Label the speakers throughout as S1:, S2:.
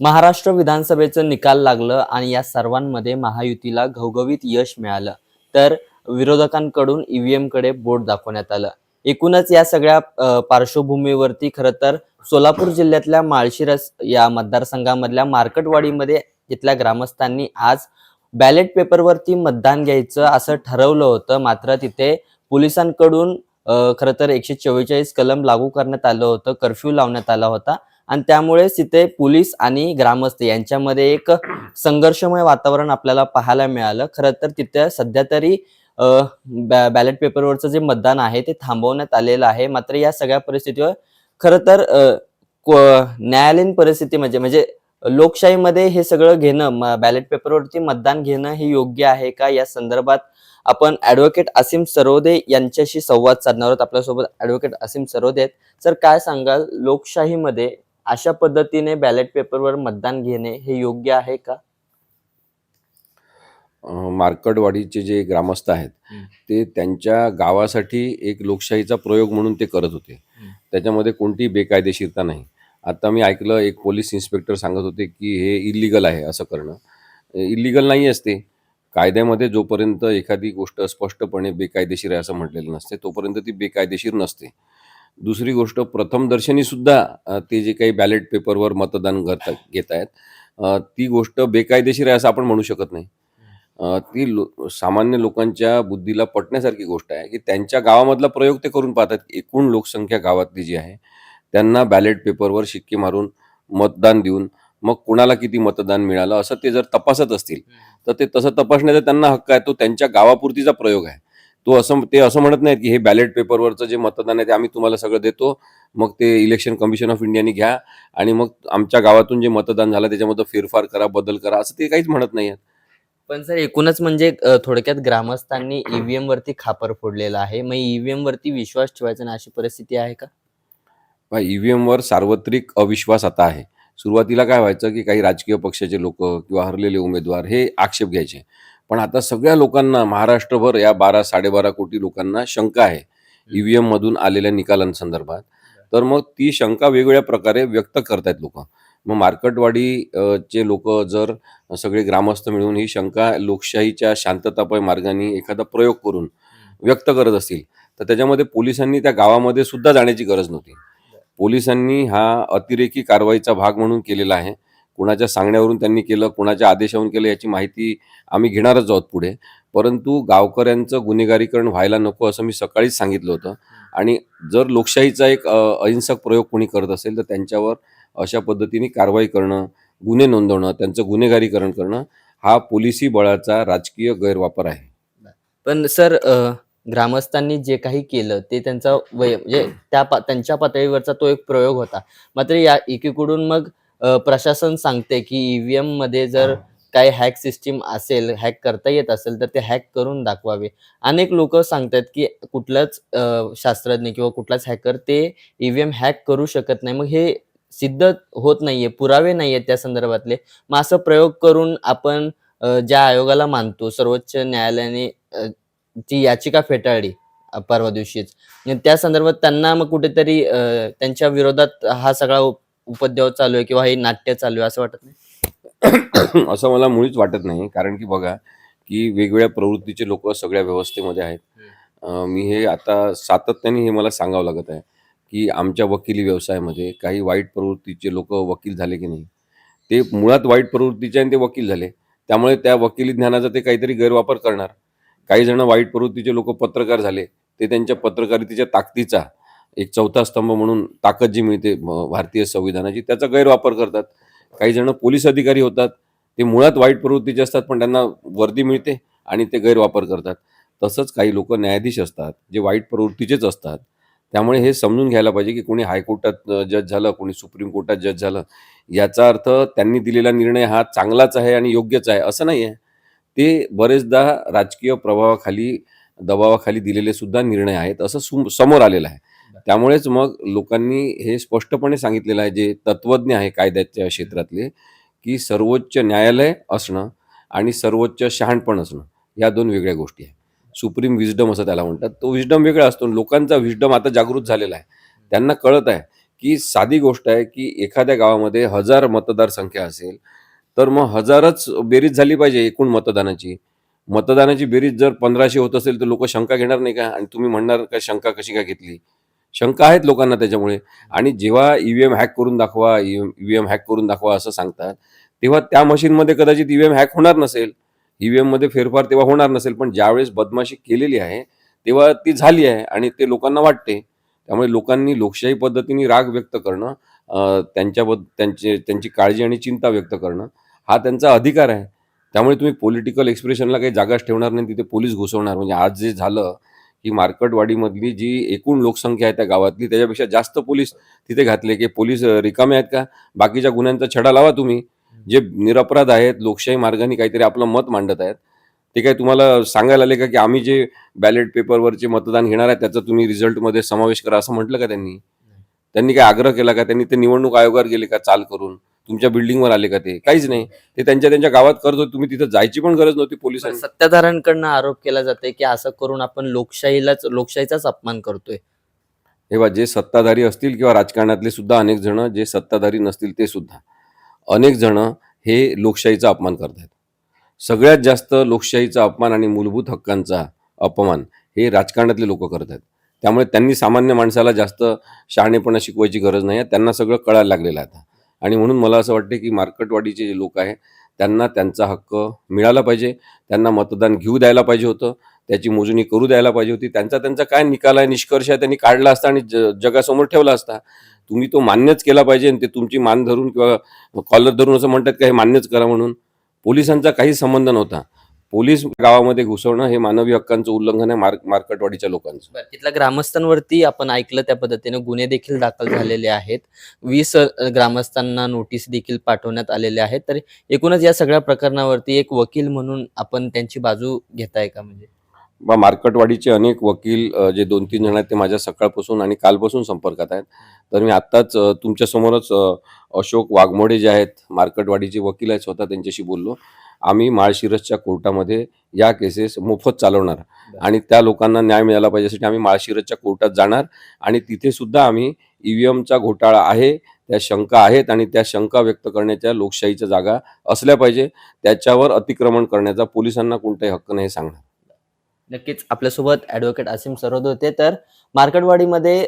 S1: महाराष्ट्र विधानसभेचं निकाल लागलं आणि या सर्वांमध्ये महायुतीला घवघवीत यश मिळालं. तर विरोधकांकडून ईव्हीएमकडे बोट दाखवण्यात आलं. एकूणच या सगळ्या पार्श्वभूमीवरती खरं तर सोलापूर जिल्ह्यातल्या माळशिरस या मतदारसंघामधल्या मार्कटवाडीमध्ये इथल्या ग्रामस्थांनी आज बॅलेट पेपरवरती मतदान घ्यायचं असं ठरवलं होतं. मात्र तिथे पोलिसांकडून खरं तर एकशे चव्वेचाळीस कलम लागू करण्यात आलं होतं. कर्फ्यू लावण्यात आला होता. आणि त्यामुळेच तिथे पोलीस आणि ग्रामस्थ यांच्यामध्ये एक संघर्षमय वातावरण आपल्याला पाहायला मिळालं. खरं तर तिथे सध्या तरी बॅलेट पेपरवरचं जे मतदान आहे ते थांबवण्यात आलेलं आहे. मात्र या सगळ्या परिस्थितीवर खरं तर न्यायालयीन परिस्थिती म्हणजे म्हणजे लोकशाहीमध्ये हे सगळं घेणं बॅलेट पेपरवरती मतदान घेणं हे योग्य आहे का? या संदर्भात आपण ऍडव्होकेट असीम सरोदे यांच्याशी संवाद साधणार आहोत. आपल्यासोबत ऍडव्होकेट असीम सरोदे आहेत. सर काय सांगाल? लोकशाहीमध्ये अशा पद्धतीने बॅलेट पेपरवर मतदान घेणे हे योग्य आहे का?
S2: अ, मार्कडवाडीचे जे ग्रामस्थ आहेत. ते त्यांच्या गावासाठी एक लोकशाहीचा प्रयोग म्हणून ते करत होते. त्याच्यामध्ये कोणतीही बेकायदेशीरता नाही. आता मी ऐकलं एक पोलीस इन्स्पेक्टर सांगत होते की हे इलिगल आहे असं करणं. इलिगल नाही असते कायद्यामध्ये जोपर्यंत एखादी गोष्ट स्पष्टपणे बेकायदेशीर आहे असं म्हटलेलं नसते तोपर्यंत ती बेकायदेशीर नसते. दुसरी गोष्ट प्रथमदर्शनीसुद्धा ते जे काही बॅलेट पेपरवर मतदान करता घेत आहेत ती गोष्ट बेकायदेशीर आहे असं आपण म्हणू शकत नाही. ती लो सामान्य लोकांच्या बुद्धीला पटण्यासारखी गोष्ट आहे की त्यांच्या गावामधला प्रयोग ते करून पाहतात. एकूण लोकसंख्या गावातली जी आहे त्यांना बॅलेट पेपरवर शिक्के मारून मतदान देऊन मग कुणाला किती मतदान मिळालं असं ते जर तपासत असतील तर ते तसं तपासण्याचा त्यांना हक्क आहे. तो त्यांच्या गावापुरतीचा प्रयोग आहे. तो असं ते असं म्हणत नाहीत की हे बॅलेट पेपरवरचं जे मतदान आहे ते आम्ही तुम्हाला सगळं देतो. मग ते इलेक्शन कमिशन ऑफ इंडियाने घ्या आणि मग आमच्या गावातून जे मतदान झालं त्याच्यामध्ये फेरफार करा बदल करा असं ते काहीच म्हणत नाही
S1: पण सर एकूणच म्हणजे थोडक्यात ग्रामस्थांनी ईव्हीएम वरती खापर फोडलेला आहे. मग ईव्हीएम वरती विश्वास ठेवायचा नाही अशी परिस्थिती आहे का?
S2: ईव्हीएम वर सार्वत्रिक अविश्वास आता आहे. सुरुवातीला काय व्हायचं की काही राजकीय पक्षाचे लोक किंवा हरलेले उमेदवार हे आक्षेप घ्यायचे. पण आता सगळ्या लोकांना महाराष्ट्रभर या बारा साडेबारा कोटी लोकांना शंका आहे. ईव्हीएम मधून आलेल्या निकालांसंदर्भात. तर मग ती शंका वेगवेगळ्या प्रकारे व्यक्त करतायत लोक. मग मार्कटवाडी चे लोक जर सगळे ग्रामस्थ मिळून ही शंका लोकशाहीच्या शांततापय मार्गाने एखादा प्रयोग करून व्यक्त करत असतील तर त्याच्यामध्ये पोलिसांनी त्या गावामध्ये सुद्धा जाण्याची गरज नव्हती. पोलिसांनी हा अतिरेकी कारवाईचा भाग म्हणून केलेला आहे. कुणाच्या सांगण्यावरून त्यांनी केलं कुणाच्या आदेशावरून केलं याची माहिती आम्ही घेणारच आहोत पुढे. परंतु गावकऱ्यांचं गुन्हेगारीकरण व्हायला नको असं मी सकाळीच सांगितलं होतं. आणि जर लोकशाहीचा एक अहिंसक प्रयोग कोणी करत असेल तर त्यांच्यावर अशा पद्धतीने कारवाई करणं गुन्हे नोंदवणं त्यांचं गुन्हेगारीकरण करणं हा पोलिसी बळाचा राजकीय गैरवापर आहे.
S1: पण सर ग्रामस्थांनी जे काही केलं ते त्यांचा वय म्हणजे त्या पा- त्यांच्या पातळीवरचा तो एक प्रयोग होता. मात्र या एकीकडून मग प्रशासन सांगते की ईव्हीएममध्ये जर काही हॅक सिस्टीम असेल हॅक करता येत असेल तर ते हॅक करून दाखवावे. अनेक लोक सांगतात की कुठलाच शास्त्रज्ञ किंवा कुठलाच हॅकर ते ईव्हीएम हॅक करू शकत नाही. मग हे सिद्ध होत नाहीये पुरावे नाहीयेत त्या संदर्भातले. मग असं प्रयोग करून आपण ज्या आयोगाला मानतो सर्वोच्च न्यायालयाने ती याचिका फेटाळली परवा दिवशीच. त्या संदर्भात त्यांना मग कुठेतरी त्यांच्या विरोधात हा सगळा उप- उपद्रव चालू आहे किंवा हे नाट्य चालू आहे असं वाटत नाही?
S2: असं मला मुळीच वाटत नाही. कारण की बघा की वेगवेगळ्या प्रवृत्तीचे लोक सगळ्या व्यवस्थेमध्ये आहेत. मी हे आता सातत्याने हे मला सांगावं लागत आहे की आमच्या वकिली व्यवसायामध्ये काही वाईट प्रवृत्तीचे लोक वकील झाले की नाही? ते मुळात वाईट प्रवृत्तीचे आणि ते वकील झाले. त्यामुळे त्या वकिली ज्ञानाचा ते काहीतरी गैरवापर करणार. काही जण वाईट प्रवृत्तीचे लोक पत्रकार झाले ते त्यांच्या पत्रकारितेच्या ताकदीचा एक चौथा स्तंभ म्हणून ताकद जी मिळते म, भारतीय संविधानाची त्याचा गैरवापर करतात. काही जण पोलीस अधिकारी होतात ते मुळात वाईट प्रवृत्तीचे असतात पण त्यांना वर्दी मिळते आणि ते गैरवापर करतात. तसंच काही लोक न्यायाधीश असतात जे वाईट प्रवृत्तीचेच असतात. त्यामुळे हे समजून घ्यायला पाहिजे की कोणी हायकोर्टात जज झालं कोणी सुप्रीम कोर्टात जज झालं याचा अर्थ त्यांनी दिलेला निर्णय हा चांगलाच आहे आणि योग्यच आहे असं नाही आहे ते बरेचदा राजकीय प्रभावाखाली दबावाखाली दिलेले सुद्धा निर्णय आहेत असं समोर आलेलं आहे. त्यामुळेच मग लोकांनी हे स्पष्टपणे सांगितलेलं आहे जे तत्वज्ञ आहे कायद्याच्या क्षेत्रातले की सर्वोच्च न्यायालय असणं आणि सर्वोच्च शहाणपण असणं या दोन वेगळ्या गोष्टी आहेत. सुप्रीम विजडम असं त्याला म्हणतात. तो विजडम वेगळा असतो. लोकांचा विजडम आता जागृत झालेला आहे. त्यांना कळत आहे की साधी गोष्ट आहे की एखाद्या गावामध्ये हजार मतदारसंख्या असेल तर मग हजारच बेरीज झाली पाहिजे एकूण मतदानाची. मतदानाची बेरीज जर पंधराशे होत असेल तर लोक शंका घेणार नाही का? आणि तुम्ही म्हणणार का शंका कशी काय घेतली? शंका आहेत लोकांना त्याच्यामुळे. आणि जेव्हा ईव्हीएम हॅक करून दाखवा ईव्हीएम हॅक करून दाखवा असं सांगतात तेव्हा त्या मशीनमध्ये कदाचित ईव्हीएम हॅक होणार नसेल. ईव्हीएममध्ये फेरफार तेव्हा होणार नसेल पण ज्यावेळेस बदमाशी केलेली आहे तेव्हा ती झाली आहे आणि ते लोकांना वाटते. त्यामुळे लोकांनी लोकशाही पद्धतीने राग व्यक्त करणं अं, त्यांच्याबद्द त्यांचे त्यांची काळजी आणि चिंता व्यक्त करणं हा त्यांचा अधिकार आहे. त्यामुळे तुम्ही पॉलिटिकल एक्सप्रेशनला काही जागाच ठेवणार नाही तिथे पोलीस घुसवणार. म्हणजे आज जे झालं ही मार्कटवाडीमधली जी एकूण लोकसंख्या आहे त्या गावातली त्याच्यापेक्षा जास्त पोलीस तिथे घातले की पोलीस रिकामे आहेत का? बाकीच्या गुन्ह्यांचा छडा लावा तुम्ही. जे निरपराध आहेत लोकशाही मार्गाने काहीतरी आपलं मत मांडत आहेत. ते काय तुम्हाला सांगायला आले का की आम्ही जे बॅलेट पेपरवरचे मतदान घेणार आहे त्याचा तुम्ही रिझल्टमध्ये समावेश करा असं म्हटलं का त्यांनी? त्यांनी काय आग्रह केला का? त्यांनी ते निवडणूक आयोगावर गेले का चाल करून? तुमच्या बिल्डिंगवर आले का ते? काहीच नाही. ते त्यांच्या त्यांच्या गावात करत होते. तुम्ही तिथं जायची पण गरज नव्हती पोलिसांनी.
S1: सत्ताधाऱ्यांकडनं आरोप केला जाते की असं करून आपण लोकशाहीलाच लोकशाहीचाच अपमान करतोय.
S2: हे जे सत्ताधारी असतील किंवा राजकारणातले सुद्धा अनेक जण जे सत्ताधारी नसतील ते सुद्धा अनेक जण हे लोकशाहीचा अपमान करतात सगळ्यात जास्त लोकशाहीचा अपमान आणि मूलभूत हक्कांचा अपमान हे राजकारणातले लोक करत आहेत त्यामुळे त्यांनी सामान्य माणसाला जास्त शहाणेपणा शिकवायची गरज नाही आहे. त्यांना सगळं कळायला लागलेलं आहे आता. आणि म्हणून मला असं वाटतं की मार्केटवाडीचे जे लोक आहे त्यांना त्यांचा हक्क मिळाला पाहिजे त्यांना मतदान घेऊ द्यायला पाहिजे होतं त्याची मोजणी करू द्यायला पाहिजे होती. त्यांचा त्यांचा काय निकाल आहे निष्कर्ष आहे त्यांनी काढला असता आणि ज जगासमोर ठेवला असता. तुम्ही तो मान्यच केला पाहिजे आणि ते तुमची मान धरून किंवा कॉलर धरून असं म्हणतात का हे मान्यच करा म्हणून. पोलिसांचा काही संबंध नव्हता. पोलीस गावामध्ये घुसवणं हे मानवी हक्कांचं उल्लंघन आहे मार्क मार्केटवाडीच्या लोकांचं.
S1: बरं, तिथल्या ग्रामस्थांवरती आपण ऐकलं त्या पद्धतीने गुन्हे देखील दाखल झालेले आहेत. वीस अ, ग्रामस्थांना नोटीस देखील पाठवण्यात आलेले आहेत. तर एकूणच या सगळ्या प्रकरणावरती एक वकील म्हणून आपण त्यांची बाजू घेताय का म्हणजे?
S2: बा मार्कटवाडीचे अनेक वकील जे दोन तीन जण आहेत ते माझ्या सकाळपासून आणि कालपासून संपर्कात आहेत. तर मी आत्ताच तुमच्यासमोरच अशोक वाघमोडे जे आहेत मार्कटवाडीचे वकील आहेत स्वतः त्यांच्याशी बोललो. आम्ही माळशिरसच्या कोर्टामध्ये या केसेस मोफत चालवणार. आणि त्या लोकांना न्याय मिळाला पाहिजे यासाठी आम्ही माळशिरसच्या कोर्टात जाणार आणि तिथे सुद्धा आम्ही ईव्हीएमचा घोटाळा आहे त्या शंका आहेत आणि त्या शंका व्यक्त करण्याच्या लोकशाहीच्या जागा असल्या पाहिजे. त्याच्यावर अतिक्रमण करण्याचा पोलिसांना कोणताही हक्क नाही सांगणार.
S1: नक्कीच. आपल्यासोबत ॲडव्होकेट असीम सरोद होते. तर मार्केटवाडीमध्ये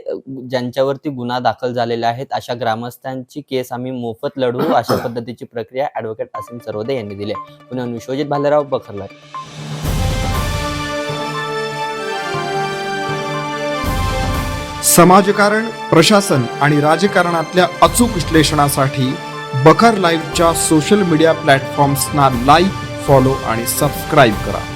S1: ज्यांच्यावरती गुन्हा दाखल झालेला आहेत अशा ग्रामस्थांची केस आम्ही मोफत लढवू अशा पद्धतीची प्रक्रिया ॲडव्होकेट असीम सरोदे यांनी दिली आहे. पुण्याहून विश्वजित भालेराव बखरला
S3: समाजकारण प्रशासन आणि राजकारणातल्या अचूक विश्लेषणासाठी बखर लाईव्हच्या सोशल मीडिया प्लॅटफॉर्म्सना लाईक फॉलो आणि सबस्क्राईब करा.